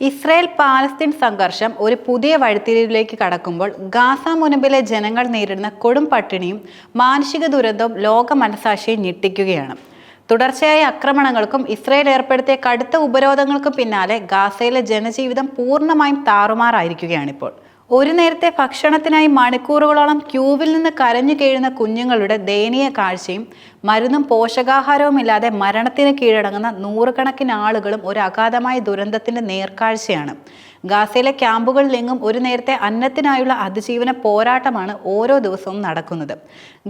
Israel Palestine സംഘർഷം ഒരു പുതിയ വഴിത്തിരിവിലേക്ക് കടക്കുമ്പോൾ ഗാസ മുനമ്പിലെ ജനങ്ങൾ നേരിടുന്ന കൊടും പട്ടിണിയും മാനസിക ദുരന്തവും ലോക മനസാക്ഷിയെ ഞെട്ടിക്കുകയാണ്. തുടർച്ചയായ ആക്രമണങ്ങൾക്കും ഇസ്രായേൽ ഏർപ്പെടുത്തിയ കടുത്ത ഉപരോധങ്ങൾക്കും പിന്നാലെ ഗാസയിലെ ജനജീവിതം പൂർണമായും താറുമാറായിരിക്കുകയാണിപ്പോൾ. ഒരു നേരത്തെ ഭക്ഷണത്തിനായി മണിക്കൂറുകളോളം ക്യൂവിൽ നിന്ന് കരഞ്ഞു കീഴുന്ന കുഞ്ഞുങ്ങളുടെ ദയനീയ കാഴ്ചയും മരുന്നും പോഷകാഹാരവും ഇല്ലാതെ മരണത്തിന് കീഴടങ്ങുന്ന നൂറുകണക്കിന് ആളുകളും ഒരു അഗാധമായ ദുരന്തത്തിന്റെ നേർക്കാഴ്ചയാണ്. ഗാസയിലെ ക്യാമ്പുകളിലെങ്ങും ഒരു നേരത്തെ അന്നത്തിനായുള്ള അതിജീവന പോരാട്ടമാണ് ഓരോ ദിവസവും നടക്കുന്നത്.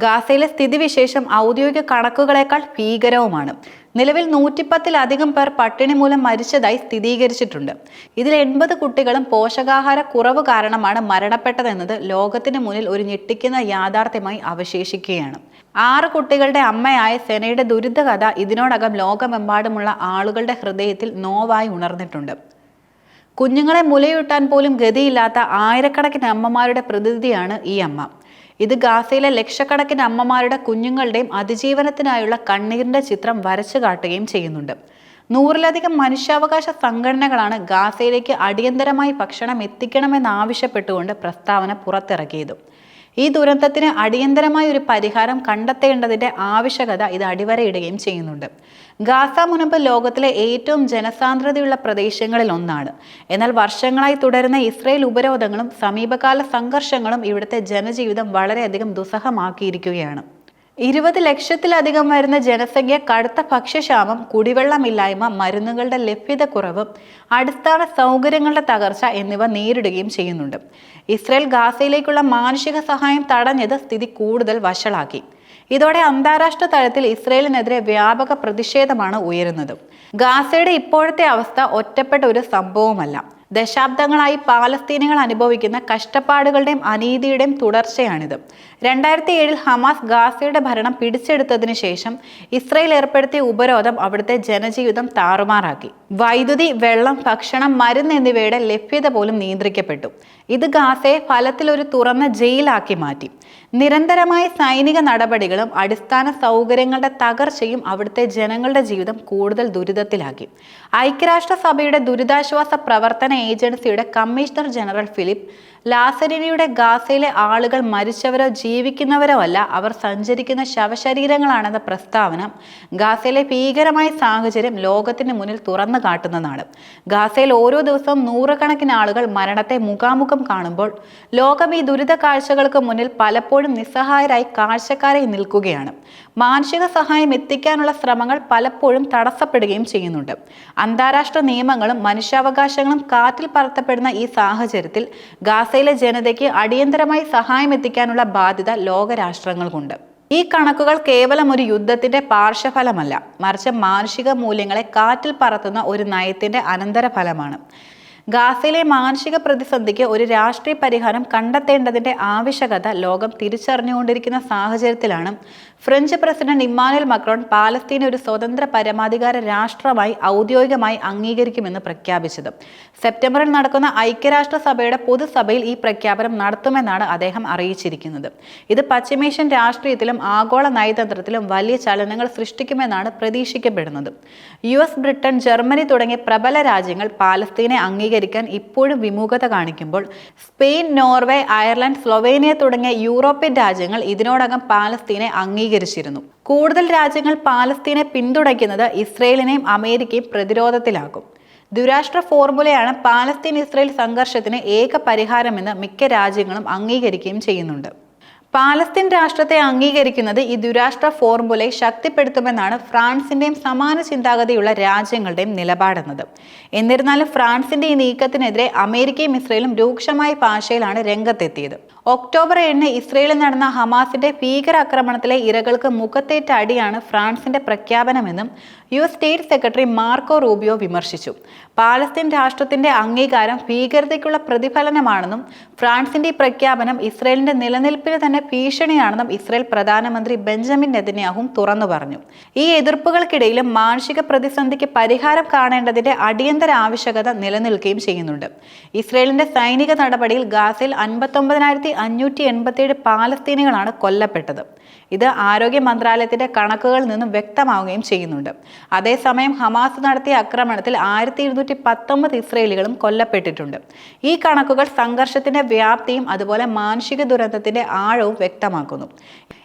ഗാസയിലെ സ്ഥിതിവിശേഷം ഔദ്യോഗിക കണക്കുകളെക്കാൾ ഭീകരവുമാണ്. നിലവിൽ നൂറ്റിപ്പത്തിലധികം പേർ പട്ടിണി മൂലം മരിച്ചതായി സ്ഥിരീകരിച്ചിട്ടുണ്ട്. ഇതിൽ എൺപത് കുട്ടികളും പോഷകാഹാര കുറവ് കാരണമാണ് മരണപ്പെട്ടതെന്നത് ലോകത്തിന് മുന്നിൽ ഒരു ഞെട്ടിക്കുന്ന യാഥാർത്ഥ്യമായി അവശേഷിക്കുകയാണ്. ആറ് കുട്ടികളുടെ അമ്മയായ സെനയുടെ ദുരിതകഥ ഇതിനോടകം ലോകമെമ്പാടുമുള്ള ആളുകളുടെ ഹൃദയത്തിൽ നോവായി ഉണർന്നിട്ടുണ്ട്. കുഞ്ഞുങ്ങളെ മുലയൂട്ടാൻ പോലും ഗതിയില്ലാത്ത ആയിരക്കണക്കിന് അമ്മമാരുടെ പ്രതിനിധിയാണ് ഈ അമ്മ. ഇത് ഗാസയിലെ ലക്ഷക്കണക്കിന് അമ്മമാരുടെ കുഞ്ഞുങ്ങളുടെയും അതിജീവനത്തിനായുള്ള കണ്ണീരിന്റെ ചിത്രം വരച്ചു കാട്ടുകയും ചെയ്യുന്നുണ്ട്. നൂറിലധികം മനുഷ്യാവകാശ സംഘടനകളാണ് ഗാസയിലേക്ക് അടിയന്തരമായി ഭക്ഷണം എത്തിക്കണമെന്നാവശ്യപ്പെട്ടുകൊണ്ട് പ്രസ്താവന പുറത്തിറക്കിയത്. ഈ ദുരന്തത്തിന് അടിയന്തരമായ ഒരു പരിഹാരം കണ്ടെത്തേണ്ടതിന്റെ ആവശ്യകത ഇത് അടിവരയിടുകയും ചെയ്യുന്നുണ്ട്. ഗാസ മുനമ്പ് ലോകത്തിലെ ഏറ്റവും ജനസാന്ദ്രതയുള്ള പ്രദേശങ്ങളിൽ ഒന്നാണ്. എന്നാൽ വർഷങ്ങളായി തുടരുന്ന ഇസ്രയേൽ ഉപരോധങ്ങളും സമീപകാല സംഘർഷങ്ങളും ഇവിടുത്തെ ജനജീവിതം വളരെയധികം ദുസ്സഹമാക്കിയിരിക്കുകയാണ്. ഇരുപത് ലക്ഷത്തിലധികം വരുന്ന ജനസംഖ്യ കടുത്ത ഭക്ഷ്യക്ഷാമം കുടിവെള്ളമില്ലായ്മ മരുന്നുകളുടെ ലഭ്യത കുറവ് അടിസ്ഥാന സൗകര്യങ്ങളുടെ തകർച്ച എന്നിവ നേരിടുകയും ചെയ്യുന്നുണ്ട്. ഇസ്രയേൽ ഗാസയിലേക്കുള്ള മാനുഷിക സഹായം തടഞ്ഞത് സ്ഥിതി കൂടുതൽ വഷളാക്കി. ഇതോടെ അന്താരാഷ്ട്ര തലത്തിൽ ഇസ്രയേലിനെതിരെ വ്യാപക പ്രതിഷേധമാണ് ഉയരുന്നത്. ഗാസയുടെ ഇപ്പോഴത്തെ അവസ്ഥ ഒറ്റപ്പെട്ട ഒരു സംഭവമല്ല ദശാബ്ദങ്ങളായി പാലസ്തീനികൾ അനുഭവിക്കുന്ന കഷ്ടപ്പാടുകളുടെയും അനീതിയുടെയും തുടർച്ചയാണിത്. രണ്ടായിരത്തി ഏഴിൽ ഹമാസ് ഗാസയുടെ ഭരണം പിടിച്ചെടുത്തതിനു ശേഷം ഇസ്രയേൽ ഏർപ്പെടുത്തിയ ഉപരോധം അവിടുത്തെ ജനജീവിതം താറുമാറാക്കി. വൈദ്യുതി വെള്ളം ഭക്ഷണം മരുന്ന് എന്നിവയുടെ ലഭ്യത പോലും നിയന്ത്രിക്കപ്പെട്ടു. ഇത് ഗാസയെ ഫലത്തിൽ ഒരു തുറന്ന ജയിലാക്കി മാറ്റി. നിരന്തരമായ സൈനിക നടപടികളും അടിസ്ഥാന സൗകര്യങ്ങളുടെ തകർച്ചയും അവിടുത്തെ ജനങ്ങളുടെ ജീവിതം കൂടുതൽ ദുരിതത്തിലാക്കി. ഐക്യരാഷ്ട്രസഭയുടെ ദുരിതാശ്വാസ പ്രവർത്തന ഏജൻസിയുടെ കമ്മീഷണർ ജനറൽ ഫിലിപ്പ് ലാസരിനിയുടെ ഗാസയിലെ ആളുകൾ മരിച്ചവരോ ജീവിക്കുന്നവരോ അല്ല അവർ സഞ്ചരിക്കുന്ന ശവശരീരങ്ങളാണെന്ന പ്രസ്താവന ഗാസയിലെ ഭീകരമായ സാഹചര്യം ലോകത്തിന് മുന്നിൽ തുറന്നു കാട്ടുന്നതാണ്. ഗാസയിൽ ഓരോ ദിവസവും നൂറുകണക്കിന് ആളുകൾ മരണത്തെ മുഖാമുഖം കാണുമ്പോൾ ലോകം ഈ ദുരിത കാഴ്ചകൾക്ക് മുന്നിൽ പലപ്പോഴും നിസ്സഹായരായി കാഴ്ചക്കാരായി നിൽക്കുകയാണ്. മാനുഷിക സഹായം എത്തിക്കാനുള്ള ശ്രമങ്ങൾ പലപ്പോഴും തടസ്സപ്പെടുകയും ചെയ്യുന്നുണ്ട്. അന്താരാഷ്ട്ര നിയമങ്ങളും മനുഷ്യാവകാശങ്ങളും കാറ്റിൽ പറത്തപ്പെടുന്ന ഈ സാഹചര്യത്തിൽ ഗാസയിലെ ജനതയ്ക്ക് അടിയന്തരമായി സഹായം എത്തിക്കാനുള്ള ബാധ്യത ലോകരാഷ്ട്രങ്ങൾക്കുണ്ട്. ഈ കണക്കുകൾ കേവലം ഒരു യുദ്ധത്തിന്റെ പാർശ്വഫലമല്ല. മറിച്ച് മാനുഷിക മൂല്യങ്ങളെ കാറ്റിൽ പറത്തുന്ന ഒരു നയത്തിന്റെ അനന്തരഫലമാണ്. ഗാസയിലെ മാനുഷിക പ്രതിസന്ധിക്ക് ഒരു രാഷ്ട്രീയ പരിഹാരം കണ്ടെത്തേണ്ടതിന്റെ ആവശ്യകത ലോകം തിരിച്ചറിഞ്ഞുകൊണ്ടിരിക്കുന്ന സാഹചര്യത്തിലാണ്. ഫ്രഞ്ച് പ്രസിഡന്റ് ഇമ്മാനുവൽ മക്രോൺ പാലസ്തീനെ ഒരു സ്വതന്ത്ര പരമാധികാര രാഷ്ട്രമായി ഔദ്യോഗികമായി അംഗീകരിക്കുമെന്ന് പ്രഖ്യാപിച്ചത്. സെപ്റ്റംബറിൽ നടക്കുന്ന ഐക്യരാഷ്ട്രസഭയുടെ പൊതുസഭയിൽ ഈ പ്രഖ്യാപനം നടത്തുമെന്നാണ് അദ്ദേഹം അറിയിച്ചിരിക്കുന്നത്. ഇത് പശ്ചിമേഷ്യൻ രാഷ്ട്രീയത്തിലും ആഗോള നയതന്ത്രത്തിലും വലിയ ചലനങ്ങൾ സൃഷ്ടിക്കുമെന്നാണ് പ്രതീക്ഷിക്കപ്പെടുന്നത്. യു ബ്രിട്ടൻ ജർമ്മനി തുടങ്ങിയ പ്രബല രാജ്യങ്ങൾ പാലസ്തീനെ അംഗീകരിക്കാൻ ഇപ്പോഴും വിമുഖത കാണിക്കുമ്പോൾ സ്പെയിൻ നോർവേ അയർലൻഡ് സ്ലൊവേനിയ തുടങ്ങിയ യൂറോപ്യൻ രാജ്യങ്ങൾ ഇതിനോടകം പാലസ്തീനെ അംഗീകരിച്ചിരുന്നു. കൂടുതൽ രാജ്യങ്ങൾ പാലസ്തീനെ പിന്തുണയ്ക്കുന്നത് ഇസ്രയേലിനെയും അമേരിക്കയും പ്രതിരോധത്തിലാക്കും. ദുരാഷ്ട്ര ഫോർമുലയാണ് പാലസ്തീൻ ഇസ്രയേൽ സംഘർഷത്തിന് ഏക പരിഹാരമെന്ന് മിക്ക രാജ്യങ്ങളും അംഗീകരിക്കുകയും ചെയ്യുന്നുണ്ട്. പാലസ്തീൻ രാഷ്ട്രത്തെ അംഗീകരിക്കുന്നത് ഈ ദുരാഷ്ട്ര ഫോർമുലയെ ശക്തിപ്പെടുത്തുമെന്നാണ് ഫ്രാൻസിന്റെയും സമാന ചിന്താഗതിയുള്ള രാജ്യങ്ങളുടെയും നിലപാടെന്നത്. എന്നിരുന്നാലും ഫ്രാൻസിന്റെ ഈ നീക്കത്തിനെതിരെ അമേരിക്കയും ഇസ്രയേലും രൂക്ഷമായ ഭാഷയിലാണ് രംഗത്തെത്തിയത്. ഒക്ടോബർ ഏഴിന് ഇസ്രയേലിൽ നടന്ന ഹമാസിന്റെ ഭീകരാക്രമണത്തിലെ ഇരകൾക്ക് മുഖത്തേറ്റ അടിയാണ് ഫ്രാൻസിന്റെ പ്രഖ്യാപനമെന്നും U S state secretary Marco Rubio വിമർശിച്ചു. പാലസ്തീൻ രാഷ്ട്രത്തിന്റെ അംഗീകാരം ഭീകരതയ്ക്കുള്ള പ്രതിഫലനമാണെന്നും ഫ്രാൻസിന്റെ ഈ പ്രഖ്യാപനം ഇസ്രയേലിന്റെ നിലനിൽപ്പിന് തന്നെ ഭീഷണിയാണെന്നും ഇസ്രയേൽ പ്രധാനമന്ത്രി ബെഞ്ചമിൻ നെതന്യാഹും തുറന്നു പറഞ്ഞു. ഈ എതിർപ്പുകൾക്കിടയിലും മാനുഷിക പ്രതിസന്ധിക്ക് പരിഹാരം കാണേണ്ടതിന്റെ അടിയന്തര ആവശ്യകത നിലനിൽക്കുകയും ചെയ്യുന്നുണ്ട്. ഇസ്രയേലിന്റെ സൈനിക നടപടിയിൽ ഗാസയിൽ അൻപത്തൊമ്പതിനായിരത്തി അഞ്ഞൂറ്റി എൺപത്തിയേഴ് പാലസ്തീനികളാണ് കൊല്ലപ്പെട്ടത്. ഇത് ആരോഗ്യ മന്ത്രാലയത്തിന്റെ കണക്കുകളിൽ നിന്നും വ്യക്തമാവുകയും ചെയ്യുന്നുണ്ട്. അതേസമയം ഹമാസ് നടത്തിയ ആക്രമണത്തിൽ ആയിരത്തി ഇരുന്നൂറ്റി പത്തൊമ്പത് ഇസ്രയേലികളും കൊല്ലപ്പെട്ടിട്ടുണ്ട്. ഈ കണക്കുകൾ സംഘർഷത്തിന്റെ വ്യാപ്തിയും അതുപോലെ മാനുഷിക ദുരന്തത്തിന്റെ ആഴവും വ്യക്തമാക്കുന്നു.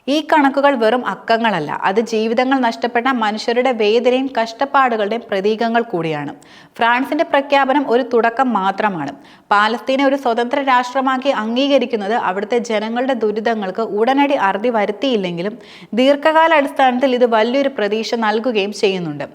ഈ കണക്കുകൾ വെറും അക്കങ്ങളല്ല. അത് ജീവിതങ്ങൾ നഷ്ടപ്പെട്ട മനുഷ്യരുടെ വേദനയും കഷ്ടപ്പാടുകളുടെയും പ്രതീകങ്ങൾ കൂടിയാണ്. ഫ്രാൻസിന്റെ പ്രഖ്യാപനം ഒരു തുടക്കം മാത്രമാണ്. പാലസ്തീനെ ഒരു സ്വതന്ത്ര രാഷ്ട്രമാക്കി അംഗീകരിക്കുന്നത് അവിടുത്തെ ജനങ്ങളുടെ ദുരിതങ്ങൾക്ക് ഉടനടി അറുതി വരുത്തിയില്ലെങ്കിലും ദീർഘകാലാടിസ്ഥാനത്തിൽ ഇത് വലിയൊരു പ്രതീക്ഷ നൽകുകയും ചെയ്യുന്നുണ്ട്.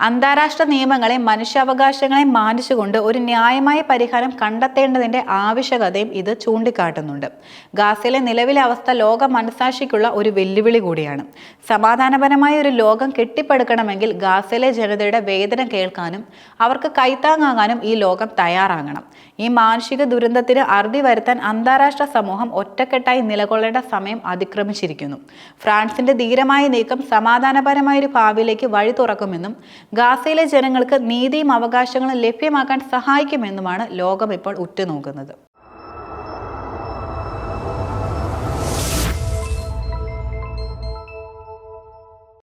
അന്താരാഷ്ട്ര നിയമങ്ങളെ മനുഷ്യാവകാശങ്ങളെ മാനിച്ചുകൊണ്ട് ഒരു ന്യായമായ പരിഹാരം കണ്ടെത്തേണ്ടതിന്റെ ആവശ്യകതയും ഇത് ചൂണ്ടിക്കാട്ടുന്നുണ്ട്. ഗാസയിലെ നിലവിലെ അവസ്ഥ ലോക മനസാക്ഷിക്കുള്ള ഒരു വെല്ലുവിളി കൂടിയാണ്. സമാധാനപരമായ ഒരു ലോകം കെട്ടിപ്പടുക്കണമെങ്കിൽ ഗാസയിലെ ജനതയുടെ വേദന കേൾക്കാനും അവർക്ക് കൈത്താങ്ങാകാനും ഈ ലോകം തയ്യാറാകണം. ഈ മാനുഷിക ദുരന്തത്തിന് അറുതി വരുത്താൻ അന്താരാഷ്ട്ര സമൂഹം ഒറ്റക്കെട്ടായി നിലകൊള്ളേണ്ട സമയം അതിക്രമിച്ചിരിക്കുന്നു. ഫ്രാൻസിന്റെ ധീരമായ നീക്കം സമാധാനപരമായ ഒരു ഭാവിയിലേക്ക് വഴി തുറക്കുമെന്നും ഗാസയിലെ ജനങ്ങൾക്ക് നീതിയും അവകാശങ്ങളും ലഭ്യമാക്കാൻ സഹായിക്കുമെന്നുമാണ് ലോകം ഇപ്പോൾ ഉറ്റുനോക്കുന്നത്.